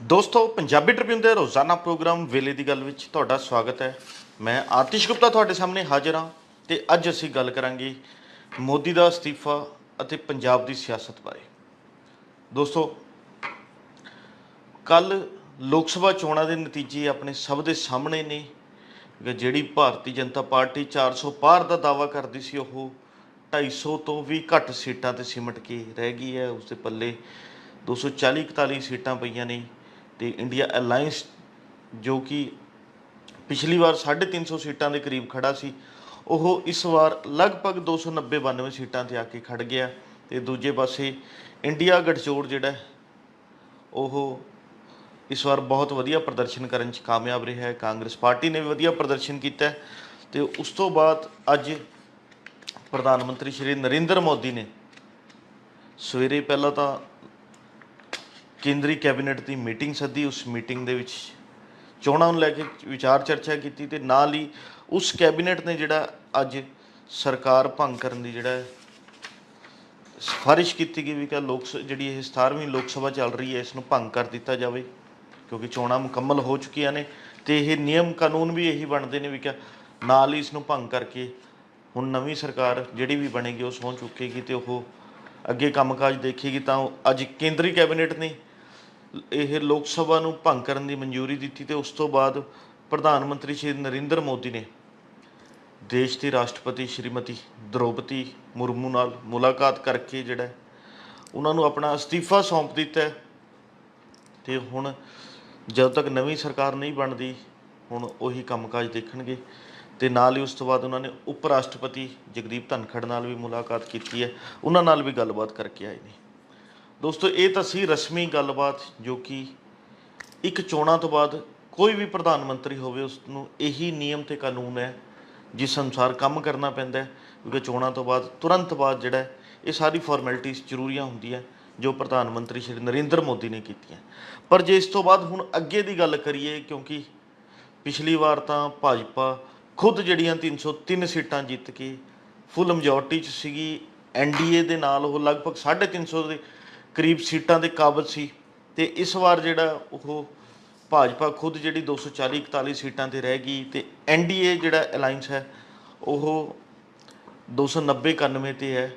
ਦੋਸਤੋ, ਪੰਜਾਬੀ ਟ੍ਰਿਬਿਊਨ ਦੇ ਰੋਜ਼ਾਨਾ ਪ੍ਰੋਗਰਾਮ ਵੇਲੇ ਦੀ ਗੱਲ ਵਿੱਚ ਤੁਹਾਡਾ ਸਵਾਗਤ ਹੈ। ਮੈਂ ਆਤਿਸ਼ ਗੁਪਤਾ ਤੁਹਾਡੇ ਸਾਹਮਣੇ ਹਾਜ਼ਰ ਹਾਂ ਤੇ ਅੱਜ ਅਸੀਂ ਗੱਲ ਕਰਾਂਗੇ ਮੋਦੀ ਦਾ ਅਸਤੀਫਾ ਅਤੇ ਪੰਜਾਬ ਦੀ ਸਿਆਸਤ ਬਾਰੇ। ਦੋਸਤੋ, ਕੱਲ ਲੋਕ ਸਭਾ ਚੋਣਾਂ ਦੇ ਨਤੀਜੇ ਆਪਣੇ ਸਭ ਦੇ ਸਾਹਮਣੇ ਨੇ। ਜਿਹੜੀ ਭਾਰਤੀ ਜਨਤਾ ਪਾਰਟੀ 400 ਪਾਰ ਦਾ ਦਾਵਾ ਕਰਦੀ ਸੀ, ਉਹ 250 ਤੋਂ ਵੀ ਘੱਟ ਸੀਟਾਂ ਤੇ ਸਿਮਟ ਕੇ ਰਹਿ ਗਈ ਹੈ। ਉਸ ਦੇ ਪੱਲੇ 240 41 ਸੀਟਾਂ ਪਈਆਂ ਨੇ। ਤੇ ਇੰਡੀਆ ਅਲਾਈਅੰਸ ਜੋ ਕਿ ਪਿਛਲੀ ਵਾਰ 350 ਸੀਟਾਂ ਦੇ ਕਰੀਬ ਖੜਾ ਸੀ, ਉਹ ਇਸ ਵਾਰ ਲਗਭਗ 290 92 ਸੀਟਾਂ ਤੇ ਆ ਕੇ ਖੜ ਗਿਆ ਤੇ ਦੂਜੇ ਪਾਸੇ ਇੰਡੀਆ ਗਠਜੋੜ ਜਿਹੜਾ, ਉਹ ਇਸ ਵਾਰ ਬਹੁਤ ਵਧੀਆ ਪ੍ਰਦਰਸ਼ਨ ਕਰਨ 'ਚ ਕਾਮਯਾਬ ਰਿਹਾ ਹੈ। ਕਾਂਗਰਸ ਪਾਰਟੀ ਨੇ ਵੀ ਵਧੀਆ ਪ੍ਰਦਰਸ਼ਨ ਕੀਤਾ ਹੈ ਤੇ ਉਸ ਤੋਂ ਬਾਅਦ ਅੱਜ ਪ੍ਰਧਾਨ ਮੰਤਰੀ ਸ਼੍ਰੀ ਨਰਿੰਦਰ ਮੋਦੀ ਨੇ ਸਵੇਰੇ ਪਹਿਲਾਂ ਤਾਂ ਕੇਂਦਰੀ ਕੈਬਨਿਟ ਦੀ ਮੀਟਿੰਗ ਸੱਦੀ, ਉਸ ਮੀਟਿੰਗ ਦੇ ਵਿੱਚ ਚੋਣਾਂ ਨੂੰ ਲੈ ਕੇ ਵਿਚਾਰ ਚਰਚਾ ਕੀਤੀ ਤੇ ਨਾਲ ਹੀ ਉਸ ਕੈਬਨਿਟ ਨੇ ਜਿਹੜਾ ਅੱਜ ਸਰਕਾਰ ਭੰਗ ਕਰਨ ਦੀ ਜਿਹੜਾ ਹੈ ਸਿਫਾਰਿਸ਼ ਕੀਤੀ ਗਈ ਵੀ ਕਿ ਲੋਕ ਸ- ਜਿਹੜੀ ਇਹ 17ਵੀਂ ਲੋਕ ਸਭਾ ਚੱਲ ਰਹੀ ਹੈ, ਇਸ ਨੂੰ ਭੰਗ ਕਰ ਦਿੱਤਾ ਜਾਵੇ, ਕਿਉਂਕਿ ਚੋਣਾਂ ਮੁਕੰਮਲ ਹੋ ਚੁੱਕੀਆਂ ਨੇ ਤੇ ਇਹ ਨਿਯਮ ਕਾਨੂੰਨ ਵੀ ਇਹੀ ਬਣਦੇ ਨੇ ਵੀ ਕਿ ਨਾਲ ਹੀ ਇਸ ਨੂੰ ਭੰਗ ਕਰਕੇ ਹੁਣ ਨਵੀਂ ਸਰਕਾਰ ਜਿਹੜੀ ਵੀ ਬਣੇਗੀ, ਉਹ ਸਹੁੰ ਚੁੱਕੇਗੀ ਤੇ ਉਹ ਅੱਗੇ ਕੰਮਕਾਜ ਦੇਖੇਗੀ, ਤਾਂ ਉਹ ਅੱਜ ਕੇਂਦਰੀ ਕੈਬਨਿਟ ਨੇ ਇਹ ਲੋਕ ਸਭਾ ਨੂੰ ਭੰਗ ਕਰਨ ਦੀ ਮਨਜ਼ੂਰੀ ਦਿੱਤੀ ਤੇ ਉਸ ਤੋਂ ਬਾਅਦ ਪ੍ਰਧਾਨ ਮੰਤਰੀ ਸ਼੍ਰੀ ਨਰਿੰਦਰ ਮੋਦੀ ਨੇ ਦੇਸ਼ ਦੀ ਰਾਸ਼ਟਰਪਤੀ ਸ਼੍ਰੀਮਤੀ ਦ੍ਰੋਪਦੀ ਮੁਰਮੂ ਨਾਲ ਮੁਲਾਕਾਤ ਕਰਕੇ ਜਿਹੜਾ ਉਹਨਾਂ ਨੂੰ ਆਪਣਾ ਅਸਤੀਫਾ ਸੌਂਪ ਦਿੱਤਾ ਹੈ। ਤੇ ਹੁਣ ਜਦੋਂ ਤੱਕ ਨਵੀਂ ਸਰਕਾਰ ਨਹੀਂ ਬਣਦੀ, ਹੁਣ ਉਹੀ ਕੰਮਕਾਜ ਦੇਖਣਗੇ। ਤੇ ਨਾਲ ਹੀ ਉਸ ਤੋਂ ਬਾਅਦ ਉਹਨਾਂ ਨੇ ਉਪ ਰਾਸ਼ਟਰਪਤੀ ਜਗਦੀਪ ਧਨਖੜ ਨਾਲ ਵੀ ਮੁਲਾਕਾਤ ਕੀਤੀ ਹੈ। ਉਹਨਾਂ ਨਾਲ ਵੀ ਗੱਲਬਾਤ ਕਰਕੇ ਆਏ ਨੇ। ਦੋਸਤੋ, ਇਹ ਤਾਂ ਸੀ ਰਸਮੀ ਗੱਲਬਾਤ ਜੋ ਕਿ ਇੱਕ ਚੋਣਾਂ ਤੋਂ ਬਾਅਦ ਕੋਈ ਵੀ ਪ੍ਰਧਾਨ ਮੰਤਰੀ ਹੋਵੇ ਉਸ ਨੂੰ ਇਹੀ ਨਿਯਮ ਤੇ ਕਾਨੂੰਨ ਹੈ, ਜਿਸ ਅਨੁਸਾਰ ਕੰਮ ਕਰਨਾ ਪੈਂਦਾ ਹੈ, ਕਿਉਂਕਿ ਚੋਣਾਂ ਤੋਂ ਬਾਅਦ ਤੁਰੰਤ ਬਾਅਦ ਜਿਹੜਾ ਇਹ ਸਾਰੀ ਫਾਰਮੈਲਿਟੀਜ਼ ਜ਼ਰੂਰੀਆਂ ਹੁੰਦੀਆਂ ਜੋ ਪ੍ਰਧਾਨ ਮੰਤਰੀ ਸ਼੍ਰੀ ਨਰਿੰਦਰ ਮੋਦੀ ਨੇ ਕੀਤੀਆਂ ਪਰ ਜੇ ਇਸ ਤੋਂ ਬਾਅਦ ਹੁਣ ਅੱਗੇ ਦੀ ਗੱਲ ਕਰੀਏ, ਕਿਉਂਕਿ ਪਿਛਲੀ ਵਾਰ ਤਾਂ ਭਾਜਪਾ ਖੁਦ ਜਿਹੜੀਆਂ 303 ਸੀਟਾਂ ਜਿੱਤ ਕੇ ਫੁੱਲ ਮੈਜੋਰਟੀ 'ਚ ਸੀਗੀ ਐਨਡੀਏ ਦੇ ਨਾਲ ਉਹ ਲਗਭਗ 350 ਦੇ ਕਰੀਬ ਸੀਟਾਂ ਦੇ ਕਾਬਲ ਸੀ ਤੇ ਇਸ ਵਾਰ ਜਿਹੜਾ ਉਹ ਭਾਜਪਾ ਖੁਦ ਜਿਹੜੀ 240 41 ਸੀਟਾਂ ਤੇ ਰਹਿ ਗਈ ਤੇ ਐਨਡੀਏ ਜਿਹੜਾ ਅਲਾਈਅੰਸ ਹੈ, ਉਹ 290 91 ਤੇ ਹੈ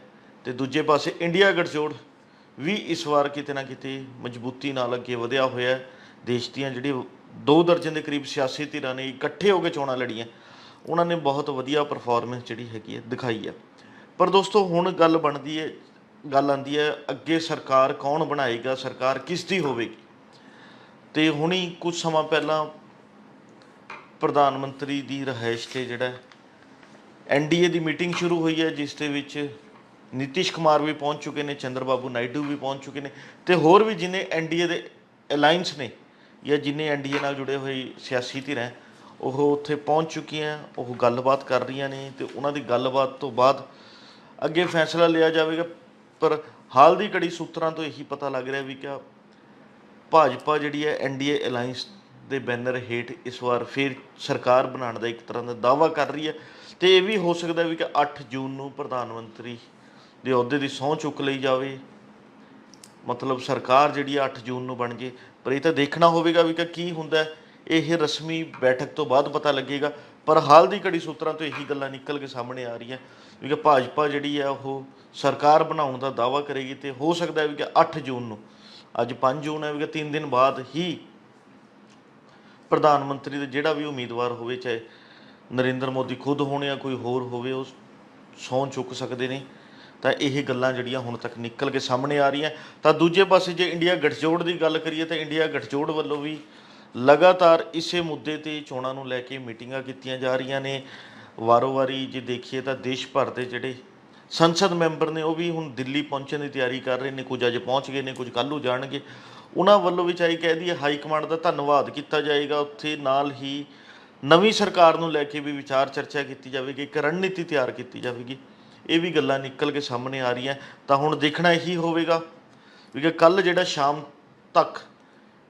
ਤੇ ਦੂਜੇ ਪਾਸੇ ਇੰਡੀਆ ਗਠਜੋੜ ਵੀ ਇਸ ਵਾਰ ਕਿਤੇ ਨਾ ਕਿਤੇ ਮਜ਼ਬੂਤੀ ਨਾਲ ਅੱਗੇ ਵਧਿਆ ਹੋਇਆ ਦੇਸ਼ ਦੀਆਂ ਜਿਹੜੀ ਦੋ ਦਰਜਨ ਦੇ ਕਰੀਬ ਸਿਆਸੀ ਧਿਰਾਂ ਨੇ ਇਕੱਠੇ ਹੋ ਕੇ ਚੋਣਾਂ ਲੜੀਆਂ, ਉਹਨਾਂ ਨੇ ਬਹੁਤ ਵਧੀਆ ਪਰਫਾਰਮੈਂਸ ਜਿਹੜੀ ਹੈਗੀ ਹੈ ਦਿਖਾਈ ਹੈ। ਪਰ ਦੋਸਤੋ, ਹੁਣ ਗੱਲ ਬਣਦੀ ਹੈ ਗੱਲ ਆਂਦੀ ਹੈ, ਅੱਗੇ ਸਰਕਾਰ ਕੌਣ ਬਣਾਏਗਾ, ਸਰਕਾਰ ਕਿਸ ਦੀ ਹੋਵੇਗੀ? ਤੇ ਹੁਣੀ ਕੁਝ ਸਮਾਂ ਪਹਿਲਾਂ ਪ੍ਰਧਾਨ ਮੰਤਰੀ ਦੀ ਰਿਹਾਇਸ਼ ਤੇ ਜਿਹੜਾ ਐਨਡੀਏ ਦੀ ਮੀਟਿੰਗ ਸ਼ੁਰੂ ਹੋਈ ਹੈ, ਜਿਸ ਦੇ ਵਿੱਚ ਨਿਤਿਸ਼ ਕੁਮਾਰ ਵੀ ਪਹੁੰਚ ਚੁੱਕੇ ਨੇ ਚੰਦਰਬਾਬੂ ਨਾਇਡੂ ਵੀ ਪਹੁੰਚ ਚੁੱਕੇ ਨੇ, ਤੇ ਹੋਰ ਵੀ ਜਿਨੇ ਐਨਡੀਏ ਦੇ ਅਲਾਈਅੰਸ ਨੇ ਜਾਂ ਜਿਨੇ ਐਨਡੀਏ ਨਾਲ ਜੁੜੇ ਹੋਏ ਸਿਆਸੀ ਧਿਰਾਂ ਉਹ ਉੱਥੇ ਪਹੁੰਚ ਚੁੱਕੀਆਂ, ਉਹ ਗੱਲਬਾਤ ਕਰ ਰਹੀਆਂ ਨੇ, ਤੇ ਉਹਨਾਂ ਦੀ ਗੱਲਬਾਤ ਤੋਂ ਬਾਅਦ ਅੱਗੇ ਫੈਸਲਾ ਲਿਆ ਜਾਵੇਗਾ। ਪਰ ਹਾਲ ਦੀ ਘੜੀ ਸੂਤਰਾਂ ਤੋਂ ਇਹੀ ਪਤਾ ਲੱਗ ਰਿਹਾ ਵੀ ਕਿ ਭਾਜਪਾ ਜਿਹੜੀ ਹੈ ਐਨਡੀਏ ਅਲਾਈਅੰਸ ਦੇ ਬੈਨਰ ਹੇਠ ਇਸ ਵਾਰ ਫਿਰ ਸਰਕਾਰ ਬਣਾਉਣ ਦਾ ਇੱਕ ਤਰ੍ਹਾਂ ਦਾ ਦਾਅਵਾ ਕਰ ਰਹੀ ਹੈ। ਤੇ ਇਹ ਵੀ ਹੋ ਸਕਦਾ ਵੀ ਕਿ 8 ਜੂਨ ਨੂੰ ਪ੍ਰਧਾਨ ਮੰਤਰੀ ਦੇ ਅਹੁਦੇ ਦੀ ਸਹੁੰ ਚੁੱਕ ਲਈ ਜਾਵੇ। ਮਤਲਬ ਸਰਕਾਰ ਜਿਹੜੀ ਆ 8 ਜੂਨ ਨੂੰ ਬਣ ਜੇ। ਪਰ ਇਹ ਤਾਂ ਦੇਖਣਾ ਹੋਵੇਗਾ ਵੀ ਕਿ ਕੀ ਹੁੰਦਾ ਇਹ ਰਸਮੀ ਬੈਠਕ ਤੋਂ ਬਾਅਦ ਪਤਾ ਲੱਗੇਗਾ। ਪਰ ਹਾਲ ਦੀ ਘੜੀ ਸੂਤਰਾਂ ਤੋਂ ਇਹੀ ਗੱਲਾਂ ਨਿਕਲ ਕੇ ਸਾਹਮਣੇ ਆ ਰਹੀਆਂ ਵੀ ਕਿ ਭਾਜਪਾ ਜਿਹੜੀ ਆ ਉਹ ਸਰਕਾਰ ਬਣਾਉਣ ਦਾ ਦਾਅਵਾ ਕਰੇਗੀ ਤੇ ਹੋ ਸਕਦਾ ਹੈ ਵੀ ਕਿ 8 ਜੂਨ ਨੂੰ, ਅੱਜ 5 ਜੂਨ ਹੈ ਵੀ ਕਿ 3 ਦਿਨ ਬਾਅਦ ਹੀ ਪ੍ਰਧਾਨ ਮੰਤਰੀ ਦਾ ਜਿਹੜਾ ਵੀ ਉਮੀਦਵਾਰ ਹੋਵੇ, ਚਾਹੇ ਨਰਿੰਦਰ ਮੋਦੀ ਖੁਦ ਹੋਣ ਜਾਂ ਕੋਈ ਹੋਰ ਹੋਵੇ, ਉਹ ਸਹੁੰ ਚੁੱਕ ਸਕਦੇ ਨੇ। ਤਾਂ ਇਹ ਗੱਲਾਂ ਜਿਹੜੀਆਂ ਹੁਣ ਤੱਕ ਨਿਕਲ ਕੇ ਸਾਹਮਣੇ ਆ ਰਹੀਆਂ। ਤਾਂ ਦੂਜੇ ਪਾਸੇ ਜੇ ਇੰਡੀਆ ਗਠਜੋੜ ਦੀ ਗੱਲ ਕਰੀਏ, ਤਾਂ ਇੰਡੀਆ ਗਠਜੋੜ ਵੱਲੋਂ ਵੀ ਲਗਾਤਾਰ ਇਸੇ ਮੁੱਦੇ ਤੇ ਚੋਣਾਂ ਨੂੰ ਲੈ ਕੇ ਮੀਟਿੰਗਾਂ ਕੀਤੀਆਂ ਜਾ ਰਹੀਆਂ ਨੇ। ਵਾਰੋ-ਵਾਰੀ ਜੇ ਦੇਖੀਏ ਤਾਂ ਦੇਸ਼ ਭਰ ਦੇ ਜਿਹੜੇ ਸੰਸਦ ਮੈਂਬਰ ਨੇ, ਉਹ ਵੀ ਹੁਣ ਦਿੱਲੀ ਪਹੁੰਚਣ ਦੀ ਤਿਆਰੀ ਕਰ ਰਹੇ ਨੇ। ਕੁਝ ਅੱਜ ਪਹੁੰਚ ਗਏ ਨੇ, ਕੁਝ ਕੱਲ੍ਹ ਨੂੰ ਜਾਣਗੇ। ਉਹਨਾਂ ਵੱਲੋਂ ਵੀ ਚਾਹੀ ਕਹਿ ਦਈਏ, ਹਾਈ ਕਮਾਂਡ ਦਾ ਧੰਨਵਾਦ ਕੀਤਾ ਜਾਏਗਾ। ਉੱਥੇ ਨਾਲ ਹੀ ਨਵੀਂ ਸਰਕਾਰ ਨੂੰ ਲੈ ਕੇ ਵੀ ਵਿਚਾਰ ਚਰਚਾ ਕੀਤੀ ਜਾਵੇਗੀ, ਇੱਕ ਰਣਨੀਤੀ ਤਿਆਰ ਕੀਤੀ ਜਾਵੇਗੀ। ਇਹ ਵੀ ਗੱਲਾਂ ਨਿਕਲ ਕੇ ਸਾਹਮਣੇ ਆ ਰਹੀਆਂ। ਤਾਂ ਹੁਣ ਦੇਖਣਾ ਇਹੀ ਹੋਵੇਗਾ ਵੀ ਕਿ ਕੱਲ ਜਿਹੜਾ ਸ਼ਾਮ ਤੱਕ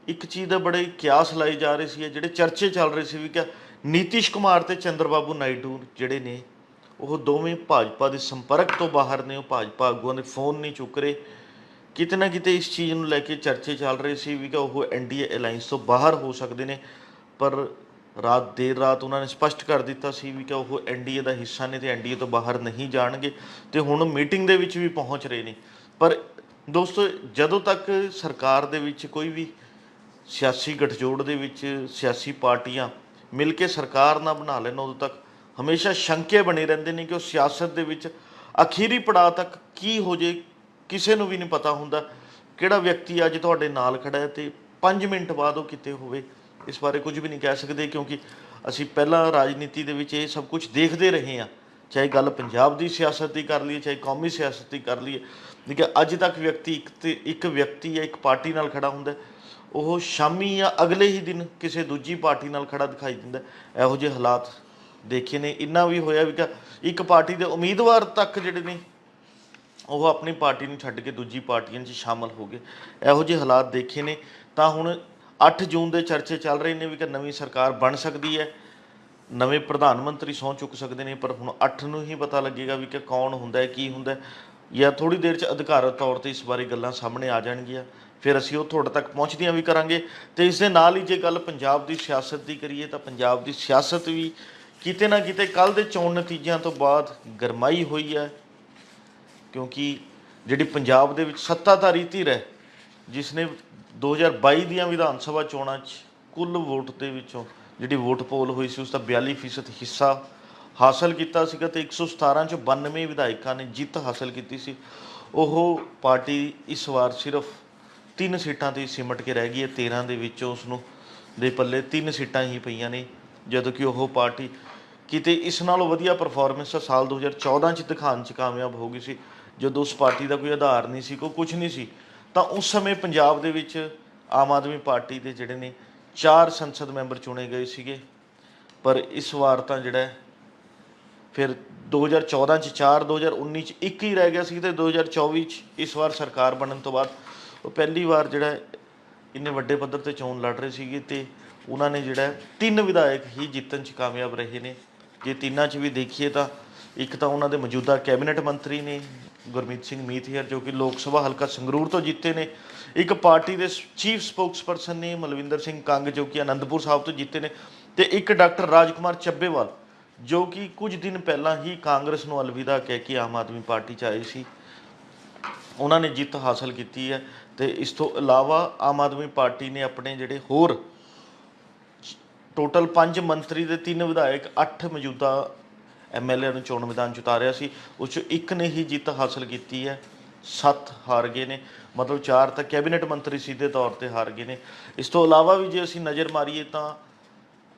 ਇੱਕ ਚੀਜ਼ ਦਾ ਬੜੇ ਕਿਆਸ ਲਾਏ ਜਾ ਰਹੇ ਸੀ, ਜਿਹੜੇ ਚਰਚੇ ਚੱਲ ਰਹੇ ਸੀ ਵੀ ਕਿ ਨੀਤਿਸ਼ ਕੁਮਾਰ ਤੇ ਚੰਦਰਬਾਬੂ ਨਾਇਡੂ ਜਿਹੜੇ ਨੇ, ਉਹ ਦੋਵੇਂ ਭਾਜਪਾ ਦੇ ਸੰਪਰਕ ਤੋਂ ਬਾਹਰ ਨੇ, ਉਹ ਭਾਜਪਾ ਆਗੂਆਂ ਦੇ ਫੋਨ ਨਹੀਂ ਚੁੱਕ ਰਹੇ। ਕਿਤੇ ਨਾ ਕਿਤੇ ਇਸ ਚੀਜ਼ ਨੂੰ ਲੈ ਕੇ ਚਰਚੇ ਚੱਲ ਰਹੇ ਸੀ ਵੀ ਕਿ ਉਹ ਐਨਡੀਏ ਅਲਾਈਅੰਸ ਤੋਂ ਬਾਹਰ ਹੋ ਸਕਦੇ ਨੇ, ਪਰ ਰਾਤ, ਦੇਰ ਰਾਤ ਉਹਨਾਂ ਨੇ ਸਪਸ਼ਟ ਕਰ ਦਿੱਤਾ ਸੀ ਵੀ ਕਿ ਉਹ ਐਨਡੀਏ ਦਾ ਹਿੱਸਾ ਨੇ ਤੇ ਐਨਡੀਏ ਤੋਂ ਬਾਹਰ ਨਹੀਂ ਜਾਣਗੇ ਤੇ ਹੁਣ ਮੀਟਿੰਗ ਦੇ ਵਿੱਚ ਵੀ ਪਹੁੰਚ ਰਹੇ ਨੇ। ਪਰ ਦੋਸਤੋ, ਜਦੋਂ ਤੱਕ ਸਰਕਾਰ ਦੇ ਵਿੱਚ ਕੋਈ ਵੀ ਸਿਆਸੀ ਗਠਜੋੜ ਦੇ ਵਿੱਚ ਸਿਆਸੀ ਪਾਰਟੀਆਂ ਮਿਲ ਕੇ ਸਰਕਾਰ ਨਾ ਬਣਾ ਲੈਣ ਉਦੋਂ ਤੱਕ ਹਮੇਸ਼ਾ ਸ਼ੰਕੇ ਬਣੇ ਰਹਿੰਦੇ ਨੇ ਕਿ ਉਹ ਸਿਆਸਤ ਦੇ ਵਿੱਚ ਅਖੀਰੀ ਪੜਾਅ ਤੱਕ ਕੀ ਹੋ ਜੇ, ਕਿਸੇ ਨੂੰ ਵੀ ਨਹੀਂ ਪਤਾ ਹੁੰਦਾ ਕਿਹੜਾ ਵਿਅਕਤੀ ਅੱਜ ਤੁਹਾਡੇ ਨਾਲ ਖੜਾ ਹੈ ਤੇ 5 ਮਿੰਟ ਬਾਅਦ ਉਹ ਕਿਤੇ ਹੋਵੇ। ਇਸ ਬਾਰੇ ਕੁਝ ਵੀ ਨਹੀਂ ਕਹਿ ਸਕਦੇ ਕਿਉਂਕਿ ਅਸੀਂ ਪਹਿਲਾਂ ਰਾਜਨੀਤੀ ਦੇ ਵਿੱਚ ਇਹ ਸਭ ਕੁਝ ਦੇਖਦੇ ਰਹੇ ਹਾਂ। ਚਾਹੇ ਗੱਲ ਪੰਜਾਬ ਦੀ ਸਿਆਸਤ ਦੀ ਕਰ ਲਈਏ, ਚਾਹੇ ਕੌਮੀ ਸਿਆਸਤ ਦੀ ਕਰ ਲਈਏ। ਲੇਕਿਨ ਅੱਜ ਤੱਕ ਵਿਅਕਤੀ ਇੱਕ ਤੇ ਇੱਕ ਵਿਅਕਤੀ ਜਾਂ ਇੱਕ ਪਾਰਟੀ ਨਾਲ ਖੜਾ ਹੁੰਦਾ ਉਹ ਸ਼ਾਮੀ ਜਾਂ ਅਗਲੇ ਹੀ ਦਿਨ ਕਿਸੇ ਦੂਜੀ ਪਾਰਟੀ ਨਾਲ ਖੜਾ ਦਿਖਾਈ ਦਿੰਦਾ ਇਹੋ ਜਿਹੇ ਹਾਲਾਤ ਦੇਖੇ ਨੇ। ਇੰਨਾ ਵੀ ਹੋਇਆ ਵੀ ਕਿ ਇੱਕ ਪਾਰਟੀ ਦੇ ਉਮੀਦਵਾਰ ਤੱਕ ਜਿਹੜੇ ਨੇ, ਉਹ ਆਪਣੀ ਪਾਰਟੀ ਨੂੰ ਛੱਡ ਕੇ ਦੂਜੀ ਪਾਰਟੀਆਂ 'ਚ ਸ਼ਾਮਲ ਹੋ ਗਏ। ਇਹੋ ਜਿਹੇ ਹਾਲਾਤ ਦੇਖੇ ਨੇ। ਤਾਂ ਹੁਣ 8 ਜੂਨ ਦੇ ਚਰਚੇ ਚੱਲ ਰਹੇ ਨੇ ਵੀ ਕਿ ਨਵੀਂ ਸਰਕਾਰ ਬਣ ਸਕਦੀ ਹੈ। ਨਵੇਂ ਪ੍ਰਧਾਨ ਮੰਤਰੀ ਸਹੁੰ ਚੁੱਕ ਸਕਦੇ ਨੇ, ਪਰ ਹੁਣ 8 ਨੂੰ ਹੀ ਪਤਾ ਲੱਗੇਗਾ ਵੀ ਕਿ ਕੌਣ ਹੁੰਦਾ ਹੈ, ਕੀ ਹੁੰਦਾ ਹੈ। ਜਾਂ ਥੋੜੀ ਦੇਰ 'ਚ ਅਧਿਕਾਰਤ ਤੌਰ ਤੇ ਇਸ ਬਾਰੇ ਗੱਲਾਂ ਸਾਹਮਣੇ ਆ ਜਾਣਗੀਆਂ। ਫਿਰ ਅਸੀਂ ਉਹ ਤੁਹਾਡੇ ਤੱਕ ਪਹੁੰਚਦੀਆਂ ਵੀ ਕਰਾਂਗੇ ਤੇ ਇਸ ਦੇ ਨਾਲ ਹੀ ਜੇ ਗੱਲ ਪੰਜਾਬ ਦੀ ਸਿਆਸਤ ਦੀ ਕਰੀਏ ਤਾਂ ਪੰਜਾਬ ਦੀ ਸਿਆਸਤ ਵੀ ਕਿਤੇ ਨਾ ਕਿਤੇ ਕੱਲ ਦੇ ਚੋਣ ਨਤੀਜਿਆਂ ਤੋਂ ਬਾਅਦ ਗਰਮਾਈ ਹੋਈ ਹੈ, ਕਿਉਂਕਿ ਜਿਹੜੀ ਪੰਜਾਬ ਦੇ ਵਿੱਚ ਸੱਤਾਧਾਰੀ ਧਿਰ ਹੈ, ਜਿਸ ਨੇ 2022 ਦੀਆਂ ਵਿਧਾਨ ਸਭਾ ਚੋਣਾਂ 'ਚ ਕੁੱਲ ਵੋਟ ਦੇ ਵਿੱਚੋਂ ਜਿਹੜੀ ਵੋਟ ਪੋਲ ਹੋਈ ਸੀ ਉਸ ਦਾ 42% ਹਿੱਸਾ ਹਾਸਲ ਕੀਤਾ ਸੀਗਾ ਤੇ 117 ਚੋਂ 92 ਵਿਧਾਇਕਾਂ ਨੇ ਜਿੱਤ ਹਾਸਲ ਕੀਤੀ ਸੀ। ਉਹ ਪਾਰਟੀ ਇਸ ਵਾਰ ਸਿਰਫ ਤਿੰਨ ਸੀਟਾਂ ਤੇ ਸਿਮਟ ਕੇ ਰਹਿ ਗਈ ਹੈ। 13 ਦੇ ਵਿੱਚੋਂ ਉਸ ਨੂੰ ਦੇ ਪੱਲੇ ਤਿੰਨ ਸੀਟਾਂ ਹੀ ਪਈਆਂ ਨੇ ਜਦੋਂ ਕਿ ਉਹ ਪਾਰਟੀ ਕਿਤੇ ਇਸ ਨਾਲੋਂ ਵਧੀਆ ਪਰਫਾਰਮੈਂਸ ਸਾਲ 2014 ਚ ਦਿਖਾਉਣ ਚ ਕਾਮਯਾਬ ਹੋ ਗਈ ਸੀ। ਜਦੋਂ ਉਸ ਪਾਰਟੀ ਦਾ ਕੋਈ ਆਧਾਰ ਨਹੀਂ ਸੀ ਕੋਈ ਕੁਝ ਨਹੀਂ ਸੀ ਤਾਂ ਉਸ ਸਮੇਂ ਪੰਜਾਬ ਦੇ ਵਿੱਚ ਆਮ ਆਦਮੀ ਪਾਰਟੀ ਦੇ ਜਿਹੜੇ ਨੇ ਚਾਰ ਸੰਸਦ ਮੈਂਬਰ ਚੁਣੇ ਗਏ ਸੀਗੇ। ਪਰ ਇਸ ਵਾਰ ਤਾਂ ਜਿਹੜਾ ਹੈ, ਫਿਰ 2014 ਚ 4 2019 ਚ ਇੱਕ ਹੀ ਰਹਿ ਗਿਆ ਸੀ ਤੇ 2024 ਚ ਇਸ ਵਾਰ ਸਰਕਾਰ ਬਣਨ ਤੋਂ ਬਾਅਦ ਉਹ ਪਹਿਲੀ ਵਾਰ ਜਿਹੜਾ ਇੰਨੇ ਵੱਡੇ ਪੱਧਰ ਤੇ ਚੋਣ ਲੜ ਰਹੇ ਸੀਗੇ ਤੇ ਉਹਨਾਂ ਨੇ ਜਿਹੜਾ ਤਿੰਨ ਵਿਧਾਇਕ ਹੀ ਜਿੱਤਣ ਚ ਕਾਮਯਾਬ ਰਹੇ ਨੇ। ਜੇ ਤਿੰਨਾਂ ਚ ਵੀ ਦੇਖੀਏ ਤਾਂ ਇੱਕ ਤਾਂ ਉਹਨਾਂ ਦੇ ਮੌਜੂਦਾ ਕੈਬਨਿਟ ਮੰਤਰੀ ਨੇ ਗੁਰਮੀਤ ਸਿੰਘ ਮੀਤਹੀਰ, ਜੋ ਕਿ ਲੋਕ ਸਭਾ ਹਲਕਾ ਸੰਗਰੂਰ ਤੋਂ ਜਿੱਤੇ ਨੇ। ਇੱਕ ਪਾਰਟੀ ਦੇ ਚੀਫ ਸਪੋਕਸਪਰਸਨ ਨੇ ਮਲਵਿੰਦਰ ਸਿੰਘ ਕੰਗ, ਜੋ ਕਿ ਆਨੰਦਪੁਰ ਸਾਹਿਬ ਤੋਂ ਜਿੱਤੇ ਨੇ। ਤੇ ਇੱਕ ਡਾਕਟਰ ਰਾਜਕੁਮਾਰ ਚੱਬੇਵਾਲ, ਜੋ ਕਿ ਕੁਝ ਦਿਨ ਪਹਿਲਾਂ ਹੀ ਕਾਂਗਰਸ ਨੂੰ ਅਲਵਿਦਾ ਕਹਿ ਕੇ ਆਮ ਆਦਮੀ ਪਾਰਟੀ ਚ ਆਏ ਸੀ। ਉਹਨਾਂ ਨੇ ਜਿੱਤ ਹਾਸਲ ਕੀਤੀ ਹੈ। ਤੇ ਇਸ ਤੋਂ ਇਲਾਵਾ ਆਮ ਆਦਮੀ ਪਾਰਟੀ ਨੇ ਆਪਣੇ ਜਿਹੜੇ ਹੋਰ ਟੋਟਲ 5 ਮੰਤਰੀ ਦੇ 3 ਵਿਧਾਇਕ 8 ਮੌਜੂਦਾ ਐਮਐਲਏ ਨੂੰ ਚੋਣ ਮੈਦਾਨ ਚ ਉਤਾਰਿਆ ਸੀ। ਉਸ ਚ ਇੱਕ ਨੇ ਹੀ ਜਿੱਤ ਹਾਸਲ ਕੀਤੀ ਹੈ। 7 ਹਾਰ ਗਏ ਨੇ। ਮਤਲਬ 4 ਤਾਂ ਕੈਬਨਿਟ ਮੰਤਰੀ ਸਿੱਧੇ ਤੌਰ ਤੇ ਹਾਰ ਗਏ ਨੇ। ਇਸ ਤੋਂ ਇਲਾਵਾ ਵੀ ਜੇ ਅਸੀਂ ਨਜ਼ਰ ਮਾਰੀਏ ਤਾਂ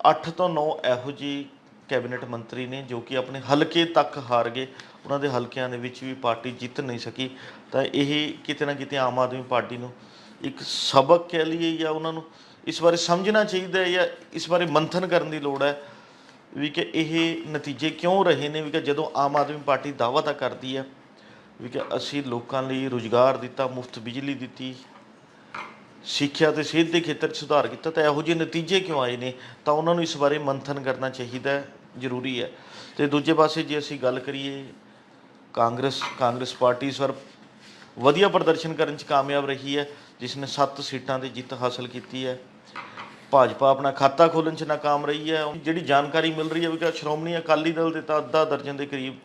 8 ਤੋਂ 9 ਇਹੋ ਜਿਹੀ ਕੈਬਨਿਟ ਮੰਤਰੀ ਨੇ ਜੋ ਕਿ ਆਪਣੇ ਹਲਕੇ ਤੱਕ ਹਾਰ ਗਏ। ਉਹਨਾਂ ਦੇ ਹਲਕਿਆਂ ਦੇ ਵਿੱਚ ਵੀ ਪਾਰਟੀ ਜਿੱਤ ਨਹੀਂ ਸਕੀ, ਤਾਂ ਇਹ ਕਿਤੇ ਨਾ ਕਿਤੇ ਆਮ ਆਦਮੀ ਪਾਰਟੀ ਨੂੰ ਇੱਕ ਸਬਕ ਕਹਿ ਲਈਏ ਜਾਂ ਉਹਨਾਂ ਨੂੰ ਇਸ ਬਾਰੇ ਸਮਝਣਾ ਚਾਹੀਦਾ ਹੈ ਜਾਂ ਇਸ ਬਾਰੇ ਮੰਥਨ ਕਰਨ ਦੀ ਲੋੜ ਹੈ ਵੀ ਕਿ ਇਹ ਨਤੀਜੇ ਕਿਉਂ ਰਹੇ ਨੇ, ਵੀ ਕਿ ਜਦੋਂ ਆਮ ਆਦਮੀ ਪਾਰਟੀ ਦਾਅਵਾ ਤਾਂ ਕਰਦੀ ਹੈ ਵੀ ਕਿ ਅਸੀਂ ਲੋਕਾਂ ਲਈ ਰੁਜ਼ਗਾਰ ਦਿੱਤਾ, ਮੁਫਤ ਬਿਜਲੀ ਦਿੱਤੀ, ਸਿੱਖਿਆ ਤੇ ਸਿਹਤ ਦੇ ਖੇਤਰ 'ਚ ਸੁਧਾਰ ਕੀਤਾ, ਤਾਂ ਇਹੋ ਜਿਹੇ ਨਤੀਜੇ ਕਿਉਂ ਆਏ ਨੇ? ਤਾਂ ਉਹਨਾਂ ਨੂੰ ਇਸ ਬਾਰੇ ਮੰਥਨ ਕਰਨਾ ਚਾਹੀਦਾ ਜ਼ਰੂਰੀ ਹੈ। ਤੇ ਦੂਜੇ ਪਾਸੇ ਜੇ ਅਸੀਂ ਗੱਲ ਕਰੀਏ ਕਾਂਗਰਸ ਕਾਂਗਰਸ ਪਾਰਟੀ ਇਸ ਵਧੀਆ ਪ੍ਰਦਰਸ਼ਨ ਕਰਨ 'ਚ ਕਾਮਯਾਬ ਰਹੀ ਹੈ, ਜਿਸ ਨੇ 7 ਸੀਟਾਂ ਤੇ ਜਿੱਤ ਹਾਸਲ ਕੀਤੀ ਹੈ। ਭਾਜਪਾ ਆਪਣਾ ਖਾਤਾ ਖੋਲਣ 'ਚ ਨਾਕਾਮ ਰਹੀ ਹੈ। ਜਿਹੜੀ ਜਾਣਕਾਰੀ ਮਿਲ ਰਹੀ ਹੈ, ਵੀ ਕਿ ਸ਼੍ਰੋਮਣੀ ਅਕਾਲੀ ਦਲ ਦੇ ਤਾਂ ਅੱਧਾ ਦਰਜਨ ਦੇ ਕਰੀਬ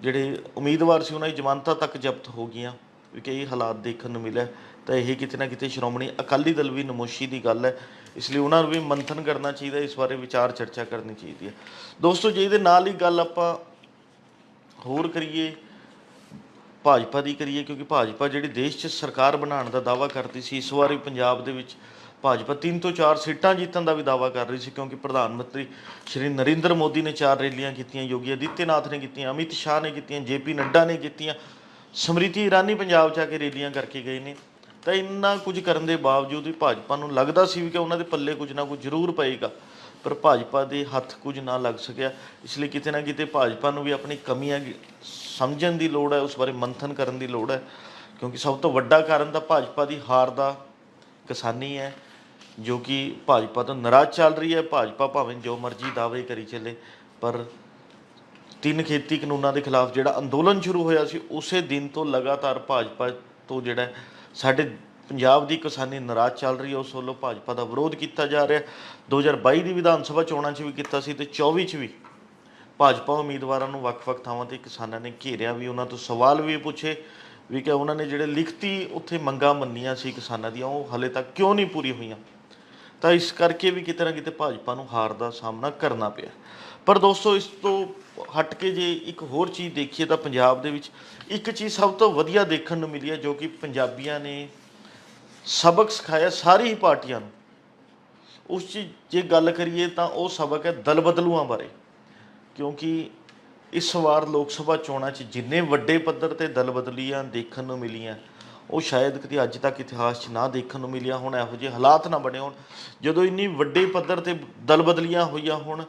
ਜਿਹੜੇ ਉਮੀਦਵਾਰ ਸੀ, ਉਹਨਾਂ ਦੀ ਜ਼ਮਾਨਤਾਂ ਤੱਕ ਜ਼ਬਤ ਹੋ ਗਈਆਂ, ਵੀ ਕਿ ਇਹ ਹਾਲਾਤ ਦੇਖਣ ਨੂੰ ਮਿਲਿਆ। ਤਾਂ ਇਹ ਕਿਤੇ ਨਾ ਕਿਤੇ ਸ਼੍ਰੋਮਣੀ ਅਕਾਲੀ ਦਲ ਵੀ ਨਮੋਸ਼ੀ ਦੀ ਗੱਲ ਹੈ। ਇਸ ਲਈ ਉਹਨਾਂ ਨੂੰ ਵੀ ਮੰਥਨ ਕਰਨਾ ਚਾਹੀਦਾ, ਇਸ ਬਾਰੇ ਵਿਚਾਰ ਚਰਚਾ ਕਰਨੀ ਚਾਹੀਦੀ ਹੈ। ਦੋਸਤੋ, ਜੇ ਇਹਦੇ ਨਾਲ ਹੀ ਗੱਲ ਆਪਾਂ ਹੋਰ ਕਰੀਏ, ਭਾਜਪਾ ਦੀ ਕਰੀਏ, ਕਿਉਂਕਿ ਭਾਜਪਾ ਜਿਹੜੀ ਦੇਸ਼ 'ਚ ਸਰਕਾਰ ਬਣਾਉਣ ਦਾ ਦਾਵਾ ਕਰਦੀ ਸੀ, ਇਸ ਵਾਰੀ ਪੰਜਾਬ ਦੇ ਵਿੱਚ ਭਾਜਪਾ 3 ਤੋਂ 4 ਸੀਟਾਂ ਜਿੱਤਣ ਦਾ ਵੀ ਦਾਵਾ ਕਰ ਰਹੀ ਸੀ, ਕਿਉਂਕਿ ਪ੍ਰਧਾਨ ਮੰਤਰੀ ਸ਼੍ਰੀ ਨਰਿੰਦਰ ਮੋਦੀ ਨੇ ਚਾਰ ਰੈਲੀਆਂ ਕੀਤੀਆਂ, ਯੋਗੀ ਆਦਿੱਤਿਆਨਾਥ ਨੇ ਕੀਤੀਆਂ, ਅਮਿਤ ਸ਼ਾਹ ਨੇ ਕੀਤੀਆਂ, ਜੇਪੀ ਨੱਡਾ ਨੇ ਕੀਤੀਆਂ ਸਮ੍ਰਿਤੀ ਇਰਾਨੀ ਪੰਜਾਬ 'ਚ ਆ ਕੇ ਰੈਲੀਆਂ ਕਰਕੇ ਗਏ ਨੇ। ਤਾਂ ਇੰਨਾ ਕੁਝ ਕਰਨ ਦੇ ਬਾਵਜੂਦ ਵੀ ਭਾਜਪਾ ਨੂੰ ਲੱਗਦਾ ਸੀ ਵੀ ਕਿ ਉਹਨਾਂ ਦੇ ਪੱਲੇ ਕੁਝ ਨਾ ਕੁਝ ਜ਼ਰੂਰ ਪਏਗਾ। ਪਰ ਭਾਜਪਾ ਦੇ ਹੱਥ ਕੁਝ ਨਾ ਲੱਗ ਸਕਿਆ। ਇਸ ਲਈ ਕਿਤੇ ਨਾ ਕਿਤੇ ਭਾਜਪਾ ਨੂੰ ਵੀ ਆਪਣੀ ਕਮੀਆਂ ਸਮਝਣ ਦੀ ਲੋੜ ਹੈ, ਉਸ ਬਾਰੇ ਮੰਥਨ ਕਰਨ ਦੀ ਲੋੜ ਹੈ। ਕਿਉਂਕਿ ਸਭ ਤੋਂ ਵੱਡਾ ਕਾਰਨ ਤਾਂ ਭਾਜਪਾ ਦੀ ਹਾਰ ਦਾ ਕਿਸਾਨੀ ਹੈ, ਜੋ ਕਿ ਭਾਜਪਾ ਤੋਂ ਨਾਰਾਜ਼ ਚੱਲ ਰਹੀ ਹੈ। ਭਾਜਪਾ ਭਾਵੇਂ ਜੋ ਮਰਜ਼ੀ ਦਾਅਵੇ ਕਰੀ ਚੱਲੇ, ਪਰ ਤਿੰਨ ਖੇਤੀ ਕਾਨੂੰਨਾਂ ਦੇ ਖਿਲਾਫ ਜਿਹੜਾ ਅੰਦੋਲਨ ਸ਼ੁਰੂ ਹੋਇਆ ਸੀ, ਉਸੇ ਦਿਨ ਤੋਂ ਲਗਾਤਾਰ ਭਾਜਪਾ ਤੋਂ ਜਿਹੜਾ ਸਾਡੇ ਪੰਜਾਬ ਦੀ ਕਿਸਾਨੀ ਨਾਰਾਜ਼ ਚੱਲ ਰਹੀ ਹੈ। ਉਸ ਵੱਲੋਂ ਭਾਜਪਾ ਦਾ ਵਿਰੋਧ ਕੀਤਾ ਜਾ ਰਿਹਾ 2022 ਦੀ ਵਿਧਾਨ ਸਭਾ ਚੋਣਾਂ 'ਚ ਵੀ ਕੀਤਾ ਸੀ ਤੇ 24 'ਚ ਵੀ ਭਾਜਪਾ ਉਮੀਦਵਾਰਾਂ ਨੂੰ ਵੱਖ-ਵੱਖ ਥਾਵਾਂ ਤੇ ਕਿਸਾਨਾਂ ਨੇ ਘੇਰਿਆ ਵੀ ਉਹਨਾਂ ਤੋਂ ਸਵਾਲ ਵੀ ਪੁੱਛੇ ਵੀ ਕਿ ਉਹਨਾਂ ਨੇ ਜਿਹੜੇ ਲਿਖਤੀ ਉੱਥੇ ਮੰਗਾਂ ਮੰਨੀਆਂ ਸੀ ਕਿਸਾਨਾਂ ਦੀਆਂ, ਉਹ ਹਲੇ ਤੱਕ ਕਿਉਂ ਨਹੀਂ ਪੂਰੀ ਹੋਈਆਂ? ਤਾਂ ਇਸ ਕਰਕੇ ਵੀ ਕਿਤੇ ਨਾ ਕਿਤੇ ਭਾਜਪਾ ਨੂੰ ਹਾਰ ਦਾ ਸਾਹਮਣਾ ਕਰਨਾ ਪਿਆ। ਪਰ ਦੋਸਤੋ, ਇਸ ਤੋਂ ਹਟ ਕੇ ਜੇ ਇੱਕ ਹੋਰ ਚੀਜ਼ ਦੇਖੀਏ ਤਾਂ ਪੰਜਾਬ ਦੇ ਵਿੱਚ ਇੱਕ ਚੀਜ਼ ਸਭ ਤੋਂ ਵਧੀਆ ਦੇਖਣ ਨੂੰ ਮਿਲੀ ਹੈ, ਜੋ ਕਿ ਪੰਜਾਬੀਆਂ ਨੇ ਸਬਕ ਸਿਖਾਇਆ ਸਾਰੀ ਹੀ ਪਾਰਟੀਆਂ ਨੂੰ। ਉਸ 'ਚ ਜੇ ਗੱਲ ਕਰੀਏ ਤਾਂ ਉਹ ਸਬਕ ਹੈ ਦਲ ਬਦਲੂਆਂ ਬਾਰੇ। ਕਿਉਂਕਿ ਇਸ ਵਾਰ ਲੋਕ ਸਭਾ ਚੋਣਾਂ 'ਚ ਜਿੰਨੇ ਵੱਡੇ ਪੱਧਰ ਤੇ ਦਲ ਬਦਲੀਆਂ, ਦੇਖਣ ਨੂੰ ਮਿਲੀਆਂ, ਉਹ ਸ਼ਾਇਦ ਕਿਤੇ ਅੱਜ ਤੱਕ ਇਤਿਹਾਸ 'ਚ ਨਾ ਦੇਖਣ ਨੂੰ ਮਿਲੀਆਂ ਹੁਣ, ਇਹੋ ਜਿਹੇ ਹਾਲਾਤ ਨਾ ਬਣੇ ਹੋਣ। ਜਦੋਂ ਇੰਨੀ ਵੱਡੇ ਪੱਧਰ ਤੇ ਦਲ ਬਦਲੀਆਂ ਹੋਈਆਂ ਹੁਣ,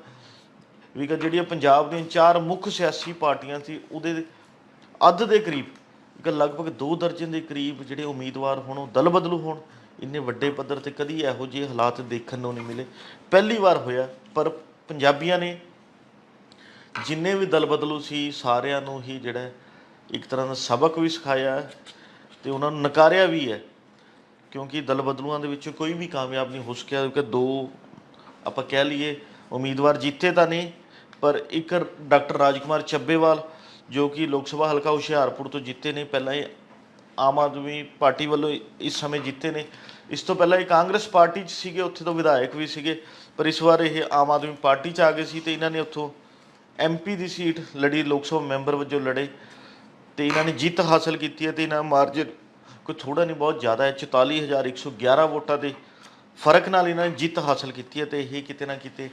ਵੀ ਕਿ ਜਿਹੜੀਆਂ ਪੰਜਾਬ ਦੀਆਂ ਚਾਰ ਮੁੱਖ ਸਿਆਸੀ ਪਾਰਟੀਆਂ ਸੀ, ਉਹਦੇ ਅੱਧ ਦੇ ਕਰੀਬ ਇੱਕ ਲਗਭਗ 2 ਦਰਜਨ ਦੇ ਕਰੀਬ ਜਿਹੜੇ ਉਮੀਦਵਾਰ ਹੁਣ, ਉਹ ਦਲ ਬਦਲੂ ਹੋਣ। ਇੰਨੇ ਵੱਡੇ ਪੱਧਰ ਤੇ ਕਦੀ ਇਹੋ ਜਿਹੇ ਹਾਲਾਤ ਦੇਖਣ ਨੂੰ ਨਹੀਂ ਮਿਲੇ। ਪਹਿਲੀ ਵਾਰ ਹੋਇਆ, ਪਰ ਪੰਜਾਬੀਆਂ ਨੇ ਜਿੰਨੇ ਵੀ ਦਲ ਬਦਲੂ ਸੀ, ਸਾਰਿਆਂ ਨੂੰ ਹੀ ਜਿਹੜਾ ਇੱਕ ਤਰ੍ਹਾਂ ਦਾ ਸਬਕ ਵੀ ਸਿਖਾਇਆ ਹੈ ਤੇ ਉਹਨਾਂ ਨੂੰ ਨਕਾਰਿਆ ਵੀ ਹੈ। ਕਿਉਂਕਿ ਦਲ ਬਦਲੂਆਂ ਦੇ ਵਿੱਚ ਕੋਈ ਵੀ ਕਾਮਯਾਬ ਨਹੀਂ ਹੋ ਸਕਿਆ, ਕਿਉਂਕਿ ਦੋ ਆਪਾਂ ਕਹਿ ਲਈਏ, ਉਮੀਦਵਾਰ ਜਿੱਤੇ ਤਾਂ ਨਹੀਂ ਪਰ ਇੱਕ ਡਾਕਟਰ ਰਾਜਕੁਮਾਰ ਚੱਬੇਵਾਲ ਜੋ ਕਿ ਲੋਕ ਸਭਾ ਹਲਕਾ ਹੁਸ਼ਿਆਰਪੁਰ ਤੋਂ ਜਿੱਤੇ ਨੇ, ਪਹਿਲਾਂ ਇਹ ਆਮ ਆਦਮੀ ਪਾਰਟੀ ਵੱਲੋਂ ਇਸ ਸਮੇਂ ਜਿੱਤੇ ਨੇ। ਇਸ ਤੋਂ ਪਹਿਲਾਂ ਇਹ ਕਾਂਗਰਸ ਪਾਰਟੀ 'ਚ ਸੀਗੇ, ਉੱਥੇ ਤੋਂ ਵਿਧਾਇਕ ਵੀ ਸੀਗੇ, ਪਰ ਇਸ ਵਾਰ ਇਹ ਆਮ ਆਦਮੀ ਪਾਰਟੀ 'ਚ ਆ ਗਏ ਸੀ ਤੇ ਇਹਨਾਂ ਨੇ ਉੱਥੋਂ ਐਮਪੀ ਦੀ ਸੀਟ ਲੜੀ, ਲੋਕ ਸਭਾ ਮੈਂਬਰ ਵਜੋਂ ਲੜੇ ਤੇ ਇਹਨਾਂ ਨੇ ਜਿੱਤ ਹਾਸਲ ਕੀਤੀ ਹੈ ਤੇ ਇਹਨਾਂ ਮਾਰਜਨ ਕੋਈ ਥੋੜਾ ਨਹੀਂ, ਬਹੁਤ ਜ਼ਿਆਦਾ ਹੈ 44111 ਵੋਟਾਂ ਦੇ ਫ਼ਰਕ ਨਾਲ ਇਹਨਾਂ ਨੇ ਜਿੱਤ ਹਾਸਲ ਕੀਤੀ ਹੈ ਤੇ ਇਹ ਕਿਤੇ ਨਾ ਕਿਤੇ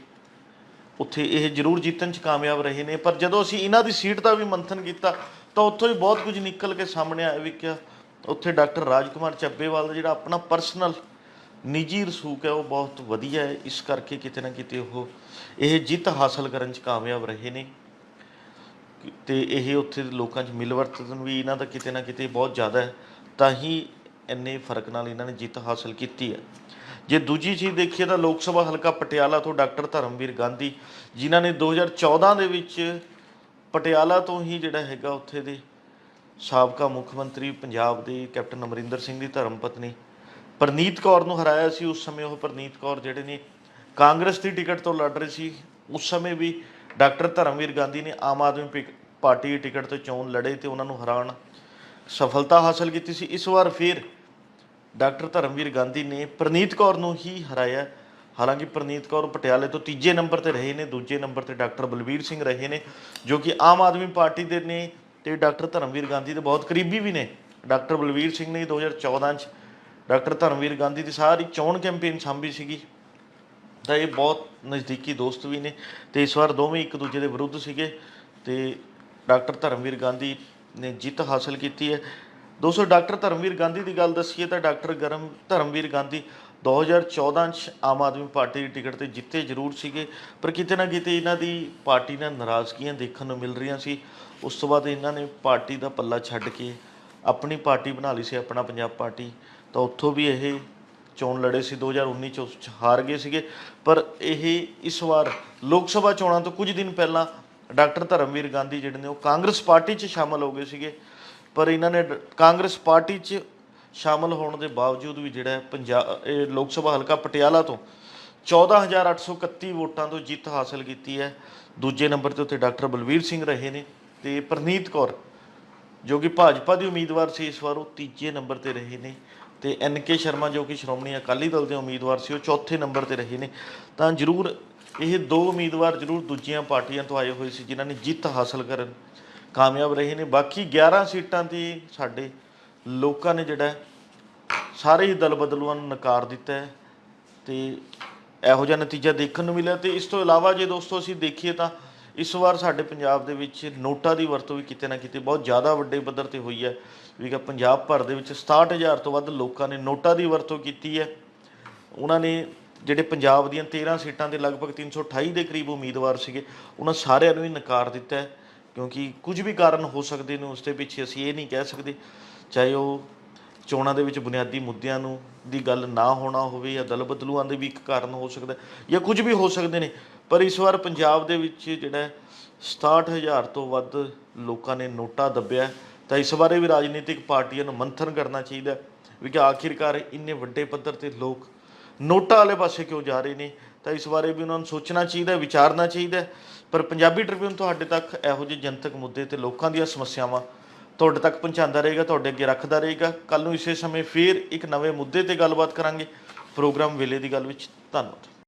ਉੱਥੇ ਇਹ ਜ਼ਰੂਰ ਜਿੱਤਣ 'ਚ ਕਾਮਯਾਬ ਰਹੇ ਨੇ। ਪਰ ਜਦੋਂ ਅਸੀਂ ਇਹਨਾਂ ਦੀ ਸੀਟ ਦਾ ਵੀ ਮੰਥਨ ਕੀਤਾ, ਤਾਂ ਉੱਥੋਂ ਹੀ ਬਹੁਤ ਕੁਝ ਨਿਕਲ ਕੇ ਸਾਹਮਣੇ ਆਇਆ। ਵੀ ਕਿ ਉੱਥੇ ਡਾਕਟਰ ਰਾਜਕੁਮਾਰ ਚੱਬੇਵਾਲ ਦਾ ਜਿਹੜਾ ਆਪਣਾ ਪਰਸਨਲ ਨਿੱਜੀ ਰਸੂਖ ਹੈ, ਉਹ ਬਹੁਤ ਵਧੀਆ ਹੈ। ਇਸ ਕਰਕੇ ਕਿਤੇ ਨਾ ਕਿਤੇ ਉਹ ਇਹ ਜਿੱਤ ਹਾਸਲ ਕਰਨ 'ਚ ਕਾਮਯਾਬ ਰਹੇ ਨੇ। ਤੇ ਇਹ ਉੱਥੇ ਦੇ ਲੋਕਾਂ 'ਚ ਮਿਲਵਰਤਨ ਵੀ ਇਹਨਾਂ ਦਾ ਕਿਤੇ ਨਾ ਕਿਤੇ ਬਹੁਤ ਜ਼ਿਆਦਾ ਹੈ। ਤਾਂ ਹੀ ਇੰਨੇ ਫ਼ਰਕ ਨਾਲ ਇਹਨਾਂ ਨੇ ਜਿੱਤ ਹਾਸਲ ਕੀਤੀ ਹੈ। ਜੇ ਦੂਜੀ ਚੀਜ਼ ਦੇਖੀਏ ਤਾਂ ਲੋਕ ਸਭਾ ਹਲਕਾ ਪਟਿਆਲਾ ਤੋਂ ਡਾਕਟਰ ਧਰਮਵੀਰ ਗਾਂਧੀ, ਜਿਨ੍ਹਾਂ ਨੇ 2014 ਦੇ ਵਿੱਚ ਪਟਿਆਲਾ ਤੋਂ ਹੀ ਜਿਹੜਾ ਹੈਗਾ ਉੱਥੇ ਦੇ ਸਾਬਕਾ ਮੁੱਖ ਮੰਤਰੀ ਪੰਜਾਬ ਦੇ ਕੈਪਟਨ ਅਮਰਿੰਦਰ ਸਿੰਘ ਦੀ ਧਰਮ ਪਤਨੀ ਪਰਨੀਤ ਕੌਰ ਨੂੰ ਹਰਾਇਆ ਸੀ। ਉਸ ਸਮੇਂ ਉਹ ਪਰਨੀਤ ਕੌਰ ਜਿਹੜੇ ਨੇ ਕਾਂਗਰਸ ਦੀ ਟਿਕਟ ਤੋਂ ਲੜ ਰਹੇ ਸੀ। ਉਸ ਸਮੇਂ ਵੀ ਡਾਕਟਰ ਧਰਮਵੀਰ ਗਾਂਧੀ ਨੇ ਆਮ ਆਦਮੀ ਪਿਕ- ਪਾਰਟੀ ਦੀ ਟਿਕਟ ਤੋਂ ਚੋਣ ਲੜੇ ਤੇ ਉਹਨਾਂ ਨੂੰ ਹਰਾਉਣ ਸਫਲਤਾ ਹਾਸਲ ਕੀਤੀ ਸੀ। ਇਸ ਵਾਰ ਫਿਰ ਡਾਕਟਰ ਧਰਮਵੀਰ ਗਾਂਧੀ ਨੇ ਪ੍ਰਨੀਤ ਕੌਰ ਨੂੰ ਹੀ ਹਰਾਇਆ। ਹਾਲਾਂਕਿ ਪ੍ਰਨੀਤ ਕੌਰ ਪਟਿਆਲੇ ਤੋਂ ਤੀਜੇ ਨੰਬਰ ਤੇ ਰਹੇ ਨੇ, ਦੂਜੇ ਨੰਬਰ ਤੇ ਡਾਕਟਰ ਬਲਬੀਰ ਸਿੰਘ ਰਹੇ ਨੇ, ਜੋ ਕਿ ਆਮ ਆਦਮੀ ਪਾਰਟੀ ਦੇ ਨੇ ਤੇ ਡਾਕਟਰ ਧਰਮਵੀਰ ਗਾਂਧੀ ਦੇ ਬਹੁਤ ਕਰੀਬੀ ਵੀ ਨੇ। ਡਾਕਟਰ ਬਲਬੀਰ ਸਿੰਘ ਨੇ 2014 ਚ ਡਾਕਟਰ ਧਰਮਵੀਰ ਗਾਂਧੀ ਦੀ ਸਾਰੀ ਚੋਣ ਕੈਂਪੇਨ ਸਾਂਭੀ ਸੀਗੀ। ਤਾਂ ਇਹ ਬਹੁਤ ਨਜ਼ਦੀਕੀ ਦੋਸਤ ਵੀ ਨੇ ਤੇ ਇਸ ਵਾਰ ਦੋਵੇਂ ਇੱਕ ਦੂਜੇ ਦੇ ਵਿਰੁੱਧ ਸੀਗੇ ਤੇ ਡਾਕਟਰ ਧਰਮਵੀਰ ਗਾਂਧੀ ਨੇ ਜਿੱਤ ਹਾਸਲ ਕੀਤੀ ਹੈ। ਦੋਸਤੋ, ਡਾਕਟਰ ਧਰਮਵੀਰ ਗਾਂਧੀ ਦੀ ਗੱਲ ਦੱਸੀਏ ਤਾਂ ਡਾਕਟਰ ਗਰਮ ਧਰਮਵੀਰ ਗਾਂਧੀ 2014 ਚ ਆਮ ਆਦਮੀ ਪਾਰਟੀ ਦੀ ਟਿਕਟ ਤੇ ਜਿੱਤੇ ਜ਼ਰੂਰ ਸੀਗੇ, ਪਰ ਕਿਤੇ ਨਾ ਕਿਤੇ ਇਹਨਾਂ ਦੀ ਪਾਰਟੀ ਨਾਲ ਨਾਰਾਜ਼ਗੀਆਂ ਦੇਖਣ ਨੂੰ ਮਿਲ ਰਹੀਆਂ ਸੀ। ਉਸ ਤੋਂ ਬਾਅਦ ਇਹਨਾਂ ਨੇ ਪਾਰਟੀ ਦਾ ਪੱਲਾ ਛੱਡ ਕੇ ਆਪਣੀ ਪਾਰਟੀ ਬਣਾ ਲਈ ਸੀ, ਆਪਣਾ ਪੰਜਾਬ ਪਾਰਟੀ। ਤਾਂ ਉੱਥੋਂ ਵੀ ਇਹ ਚੋਣ ਲੜੇ ਸੀ 2019 ਚ ਉਸ 'ਚ ਹਾਰ ਗਏ ਸੀਗੇ। ਪਰ ਇਹ ਇਸ ਵਾਰ ਲੋਕ ਸਭਾ ਚੋਣਾਂ ਤੋਂ ਕੁਝ ਦਿਨ ਪਹਿਲਾਂ ਡਾਕਟਰ ਧਰਮਵੀਰ ਗਾਂਧੀ ਜਿਹੜੇ ਨੇ ਉਹ ਕਾਂਗਰਸ ਪਾਰਟੀ 'ਚ ਸ਼ਾਮਲ ਹੋ ਗਏ ਸੀਗੇ। ਪਰ ਇਹਨਾਂ ਨੇ ਡ- ਕਾਂਗਰਸ ਪਾਰਟੀ 'ਚ ਸ਼ਾਮਲ ਹੋਣ ਦੇ ਬਾਵਜੂਦ ਵੀ ਜਿਹੜਾ ਹੈ ਪੰਜਾਬ ਇਹ ਲੋਕ ਸਭਾ ਹਲਕਾ ਪਟਿਆਲਾ ਤੋਂ 14831 ਵੋਟਾਂ ਤੋਂ ਜਿੱਤ ਹਾਸਲ ਕੀਤੀ ਹੈ। ਦੂਜੇ ਨੰਬਰ ਤੇ ਉੱਤੇ ਡਾਕਟਰ ਬਲਵੀਰ ਸਿੰਘ ਰਹੇ ਨੇ ਤੇ ਪ੍ਰਨੀਤ ਕੌਰ, ਜੋ ਕਿ ਭਾਜਪਾ ਦੀ ਉਮੀਦਵਾਰ ਸੀ ਇਸ ਵਾਰ, ਉਹ ਤੀਜੇ ਨੰਬਰ ਤੇ ਰਹੇ ਨੇ ਤੇ ਐਨ ਕੇ ਸ਼ਰਮਾ, ਜੋ ਕਿ ਸ਼੍ਰੋਮਣੀ ਅਕਾਲੀ ਦਲ ਦੇ ਉਮੀਦਵਾਰ ਸੀ, ਉਹ ਚੌਥੇ ਨੰਬਰ ਤੇ ਰਹੇ ਨੇ। ਤਾਂ ਜ਼ਰੂਰ ਇਹ ਦੋ ਉਮੀਦਵਾਰ ਜ਼ਰੂਰ ਦੂਜੀਆਂ ਪਾਰਟੀਆਂ ਤੋਂ ਆਏ ਹੋਏ ਸੀ, ਜਿਨ੍ਹਾਂ ਨੇ ਜਿੱਤ ਹਾਸਲ ਕਰਨ ਕਾਮਯਾਬ ਰਹੇ ਨੇ ਬਾਕੀ 11 ਸੀਟਾਂ ਤੇ ਸਾਡੇ ਲੋਕਾਂ ਨੇ ਜਿਹੜਾ ਸਾਰੇ ਹੀ ਦਲ ਬਦਲੂਆਂ ਨੂੰ ਨਕਾਰ ਦਿੱਤਾ ਹੈ ਤੇ ਇਹੋ ਜਿਹਾ ਨਤੀਜਾ ਦੇਖਣ ਨੂੰ ਮਿਲਿਆ। ਤੇ ਇਸ ਤੋਂ ਇਲਾਵਾ ਜੇ ਦੋਸਤੋ ਅਸੀਂ ਦੇਖੀਏ ਤਾਂ ਇਸ ਵਾਰ ਸਾਡੇ ਪੰਜਾਬ ਦੇ ਵਿੱਚ ਨੋਟਾਂ ਦੀ ਵਰਤੋਂ ਵੀ ਕਿਤੇ ਨਾ ਕਿਤੇ ਬਹੁਤ ਜ਼ਿਆਦਾ ਵੱਡੇ ਪੱਧਰ ਤੇ ਹੋਈ ਹੈ। ਵੀ ਕਿ ਪੰਜਾਬ ਭਰ ਦੇ ਵਿੱਚ 67000 ਤੋਂ ਵੱਧ ਲੋਕਾਂ ਨੇ ਨੋਟਾਂ ਦੀ ਵਰਤੋਂ ਕੀਤੀ ਹੈ। ਉਹਨਾਂ ਨੇ ਜਿਹੜੇ ਪੰਜਾਬ ਦੀਆਂ 13 ਸੀਟਾਂ ਦੇ ਲਗਭਗ 328 ਦੇ ਕਰੀਬ ਉਮੀਦਵਾਰ ਸੀਗੇ, ਉਹਨਾਂ ਸਾਰਿਆਂ ਨੂੰ ਹੀ ਨਕਾਰ ਦਿੱਤਾ ਹੈ। ਕਿਉਂਕਿ ਕੁਝ ਵੀ ਕਾਰਨ ਹੋ ਸਕਦੇ ਨੇ, ਉਸ ਦੇ ਪਿੱਛੇ ਅਸੀਂ ਇਹ ਨਹੀਂ ਕਹਿ ਸਕਦੇ, ਚਾਹੇ ਉਹ ਚੋਣਾਂ ਦੇ ਵਿੱਚ ਬੁਨਿਆਦੀ ਮੁੱਦਿਆਂ ਨੂੰ ਦੀ ਗੱਲ ਨਾ ਹੋਣਾ ਹੋਵੇ ਜਾਂ ਦਲ ਬਦਲੂਆਂ ਦੇ ਵੀ ਇੱਕ ਕਾਰਨ ਹੋ ਸਕਦਾ ਜਾਂ ਕੁਝ ਵੀ ਹੋ ਸਕਦੇ ਨੇ। ਪਰ ਇਸ ਵਾਰ ਪੰਜਾਬ ਦੇ ਵਿੱਚ ਜਿਹੜਾ ਹੈ 67000 ਤੋਂ ਵੱਧ ਲੋਕਾਂ ਨੇ ਨੋਟਾ ਦੱਬਿਆ ਤਾਂ ਇਸ ਬਾਰੇ ਵੀ ਰਾਜਨੀਤਿਕ ਪਾਰਟੀਆਂ ਨੂੰ ਮੰਥਨ ਕਰਨਾ ਚਾਹੀਦਾ ਹੈ ਵੀ ਕਿ ਆਖਿਰਕਾਰ ਇੰਨੇ ਵੱਡੇ ਪੱਧਰ ਤੇ ਲੋਕ ਨੋਟਾਂ ਵਾਲੇ ਪਾਸੇ ਕਿਉਂ ਜਾ ਰਹੇ ਨੇ ਤਾਂ ਇਸ ਬਾਰੇ ਵੀ ਉਹਨਾਂ ਨੂੰ ਸੋਚਣਾ ਚਾਹੀਦਾ, ਵਿਚਾਰਨਾ ਚਾਹੀਦਾ ਪਰ ਪੰਜਾਬੀ ਟ੍ਰਿਬਿਊਨ ਤੁਹਾਡੇ ਤੱਕ ਇਹੋ ਜਿਹੇ ਜਨਤਕ ਮੁੱਦੇ ਤੇ ਲੋਕਾਂ ਦੀਆਂ ਸਮੱਸਿਆਵਾਂ ਤੁਹਾਡੇ ਤੱਕ ਪਹੁੰਚਾਉਂਦਾ ਰਹੇਗਾ, ਤੁਹਾਡੇ ਅੱਗੇ ਰੱਖਦਾ ਰਹੇਗਾ। ਕੱਲ ਨੂੰ ਇਸੇ ਸਮੇਂ ਫੇਰ ਇੱਕ ਨਵੇਂ ਮੁੱਦੇ ਤੇ ਗੱਲਬਾਤ ਕਰਾਂਗੇ। ਪ੍ਰੋਗਰਾਮ ਵੇਲੇ ਦੀ ਗੱਲ ਵਿੱਚ ਧੰਨਵਾਦ।